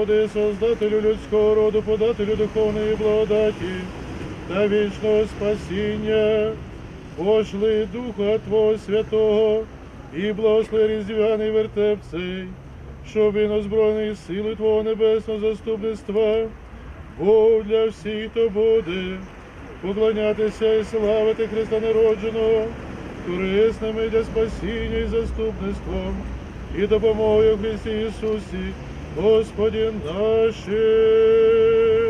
Господи, Создателю людського роду, подателю духовної благодаті та вічного спасіння, пошли Духа Твого Святого і благослови різдвяний вертеп цей, щоб він озброєний сили Твого небесного заступництва, був для всіх, то буде поклонятися і славити Христа Народженого, корисними для спасіння і заступництвом і допомогою Христі Ісусі. Господи нашим.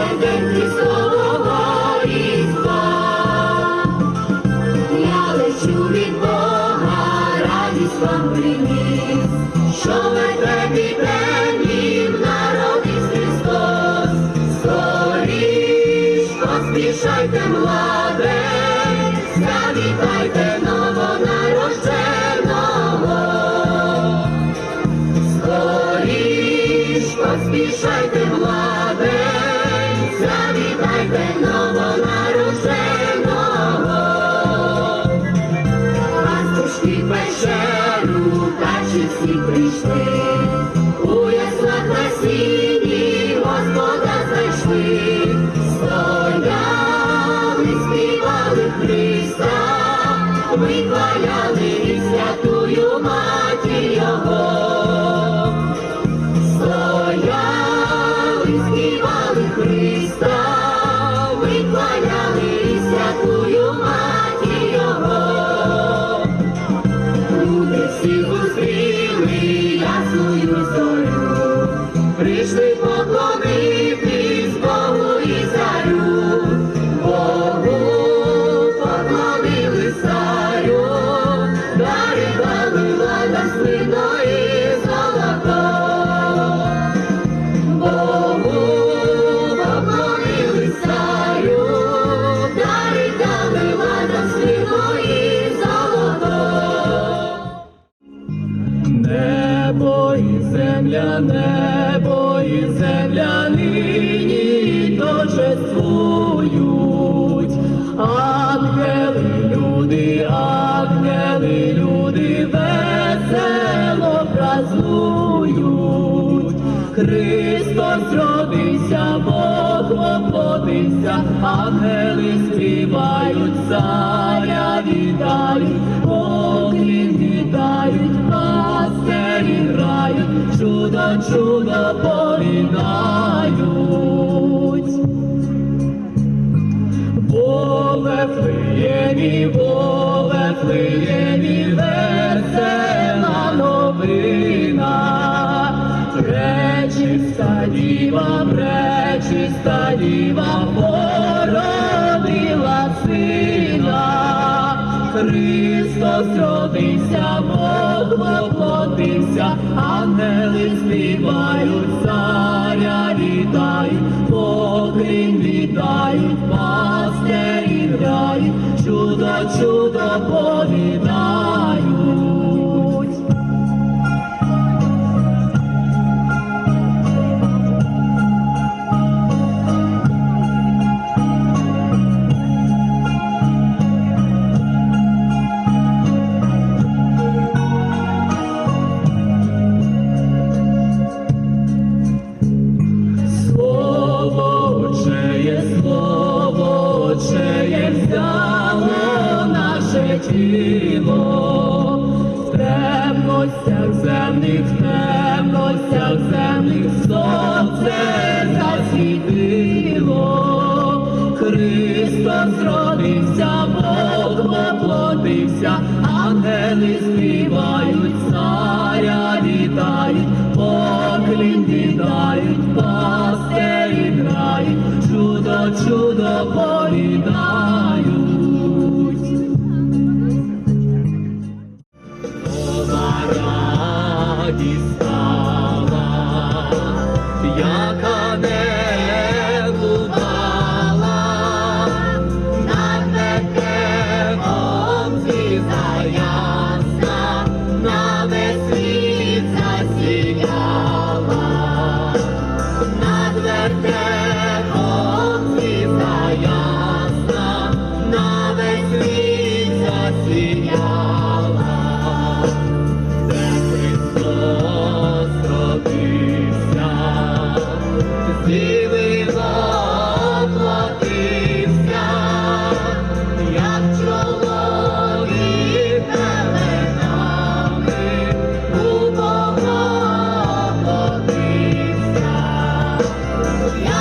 Sunday. you. ангели співають, заря вітають, поклін вітають, пастирі грають, чуда чудо помінають. Бове флиєві, бове флиєві, весела новина, речі стадіва, речі стадіва, Бог. Христос родився, Бог воплотився, ангели співають, царя вітають, покрім вітають, пастирі грають, чудо, чудо Бог. темностях земних, в темностях земних сонце засвітило, Христос родився.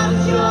Shout your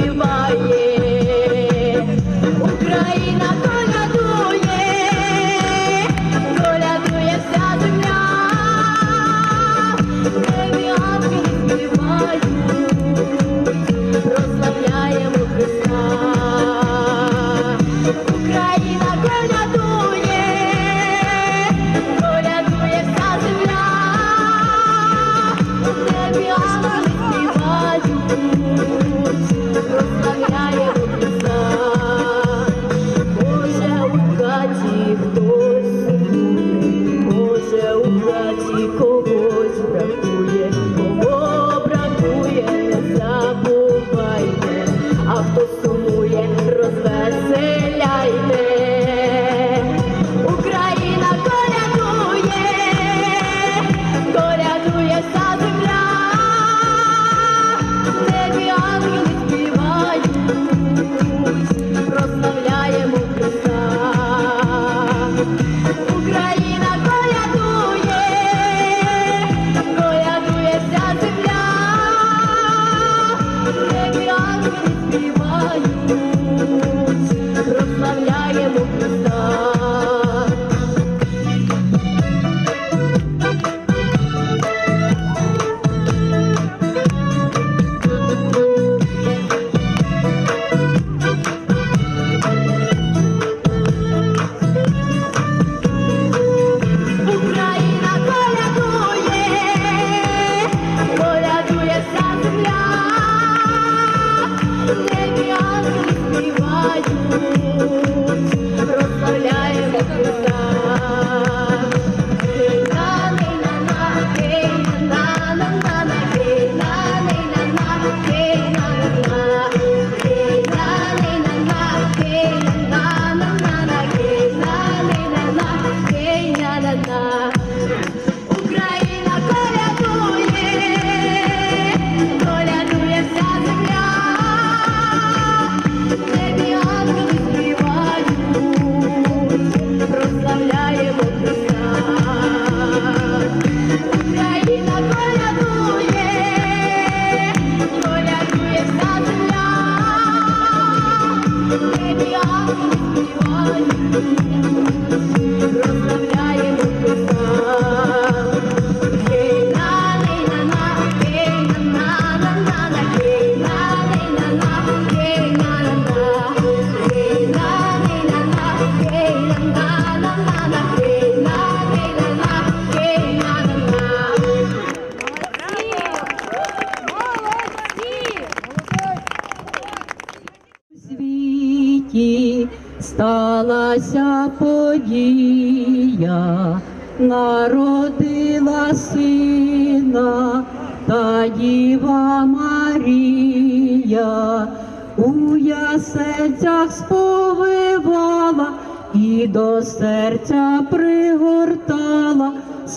you by.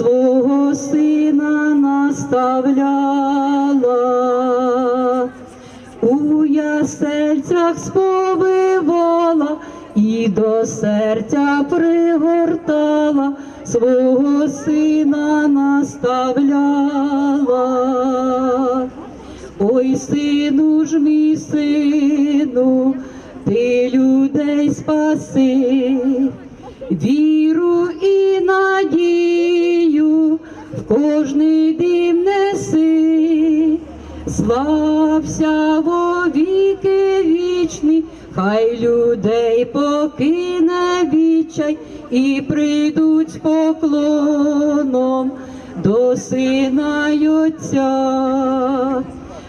Свого сина наставляла. У ясельцях сповивала і до серця пригортала, свого сина наставляла. Ой, сину ж мій сину, ти людей спаси, віру і надію в кожний дім неси. Слався во віки вічні, хай людей покине вічай і прийдуть з поклоном до сина й отця.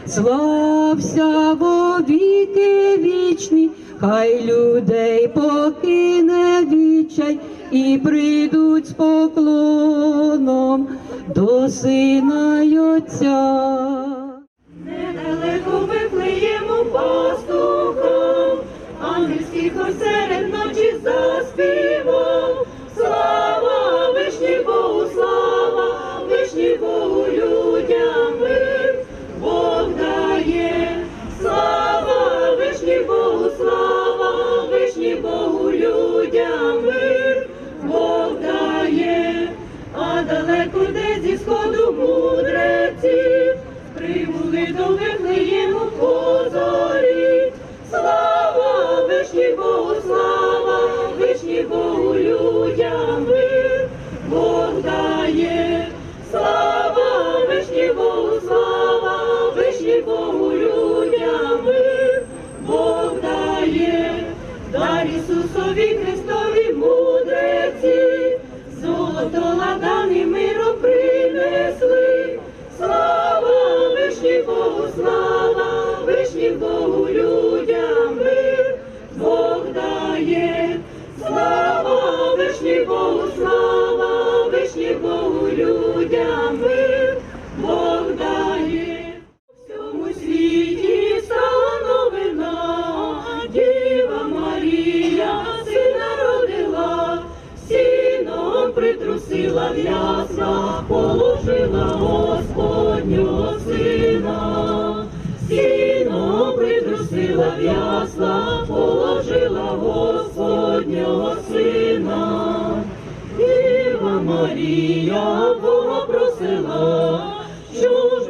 Слався во віки вічні, хай людей покине вічай і прийдуть з поклоном до сина й отця. Недалеко Вифлеєму пастухом, ангельський хор серед ночі заспівав. Слава вишні Богу, слава вишні Богу, людям мир Бог дає. Слава вишні Богу, притрусила Марія Бога просила,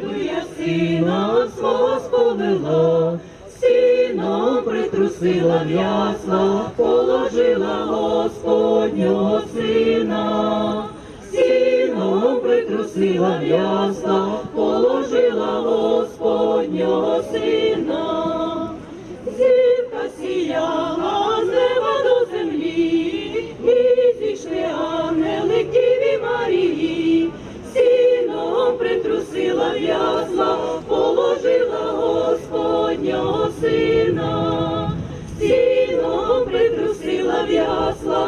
би я сина свого сповела, сіном притрусила в ясла, положила Господнього сина. Сіном притрусила в ясла, положила Господнього сина. Зірка сіяла притрусила в ясла, положила Господнього сина, сіном притрусила в ясла,